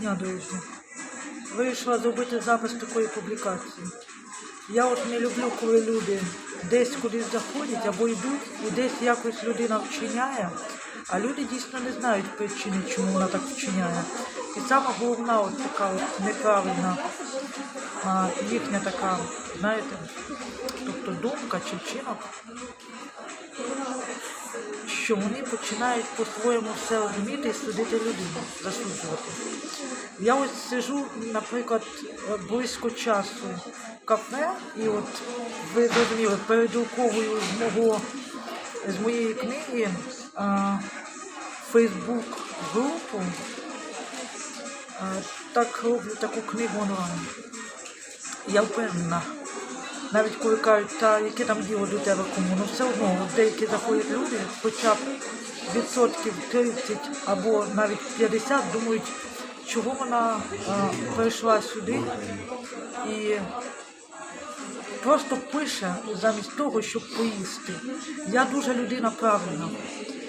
Дня, друзі. Вирішила зробити запис такої публікації. Я от не люблю, коли люди десь кудись заходять або йдуть, і десь якось людина вчиняє, а люди дійсно не знають причини, чому вона так вчиняє. І сама головна от така от неправильна а, їхня така, знаєте, тобто думка чи вчинок, що вони починають по-своєму все розуміти і судити людину, засуджувати. Я ось сижу, наприклад, е, близько часу в кафе, і от ви зрозуміли, передруковую з мого з моєї книги Фейсбук групу. Так роблю таку книгу онлайн. Я впевнена, навіть коли кажуть, та яке там діло до тебе кому, ну все одно деякі заходять люди, хоча б відсотків 30 або навіть 50 думають, чого вона а, прийшла сюди і просто пише замість того, щоб поїсти. Я дуже людина правильна,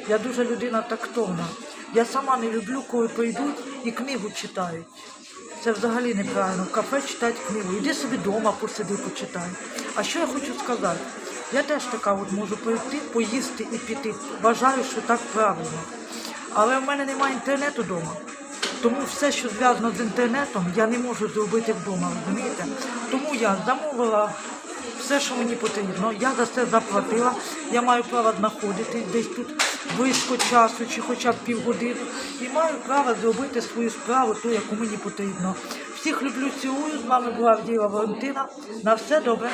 я дуже людина тактовна. Я сама не люблю, коли прийдуть і книгу читають. Це взагалі неправильно. В кафе читати книгу. Іди собі вдома посиди, почитай. А що я хочу сказати? Я теж така от можу прийти, поїсти і піти. Вважаю, що так правильно. Але в мене немає інтернету вдома. Тому все, що зв'язано з інтернетом, я не можу зробити вдома, розумієте? Тому я замовила все, що мені потрібно. Я за це заплатила. Я маю право знаходитись десь тут близько часу чи хоча б півгодини. І маю право зробити свою справу, ту, яку мені потрібно. Всіх люблю, цілую. З вами була Авдіїва Валентина. На все добре.